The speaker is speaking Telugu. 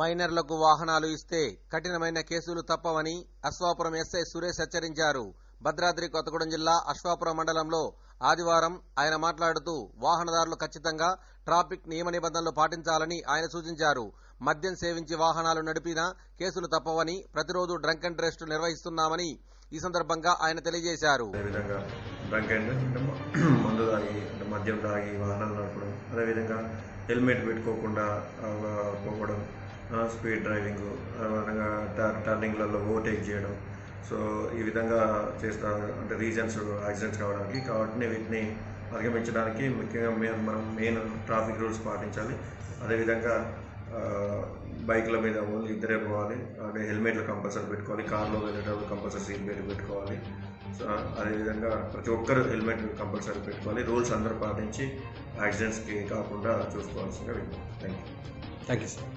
మైనర్లకు వాహనాలు ఇస్తే కఠినమైన కేసులు తప్పవని అశ్వాపురం ఎస్ఐ సురేష్ హెచ్చరించారు. భద్రాద్రి కొత్తగూడెం జిల్లా అశ్వాపురం మండలంలో ఆదివారం ఆయన మాట్లాడుతూ వాహనదారులు ఖచ్చితంగా ట్రాఫిక్ నియమ నిబంధనలు పాటించాలని ఆయన సూచించారు. మద్యం సేవించి వాహనాలు నడిపినా కేసులు తప్పవని ప్రతిరోజు డ్రంక్ అండ్ టెస్ట్ నిర్వహిస్తున్నామని ఈ సందర్భంగా ఆయన తెలియజేశారు. మందు తాగి మద్యం తాగి వాహనాలు నడపడం అదేవిధంగా హెల్మెట్ పెట్టుకోకుండా పోవడం స్పీడ్ డ్రైవింగ్ అనగా టర్ టర్నింగ్లలో ఓవర్టేక్ చేయడం. సో ఈ విధంగా చేస్తా అంటే రీజన్స్ యాక్సిడెంట్స్ కావడానికి కాబట్టి వీటిని అధిగమించడానికి ముఖ్యంగా మేము మనం మెయిన్ ట్రాఫిక్ రూల్స్ పాటించాలి. అదేవిధంగా బైక్ల మీద ఓన్లీ ఇద్దరే పోవాలి. అంటే హెల్మెట్లు కంపల్సరీ పెట్టుకోవాలి. కార్లో వెళ్ళేటప్పుడు కంపల్సరీ సీట్ బెల్ట్ పెట్టుకోవాలి. సో అదేవిధంగా ప్రతి ఒక్కరు హెల్మెట్ కంపల్సరీ పెట్టుకోవాలి. రూల్స్ అందరూ పాటించి యాక్సిడెంట్స్కి కాకుండా చూసుకోవాల్సిందిగా thank you thank you sir.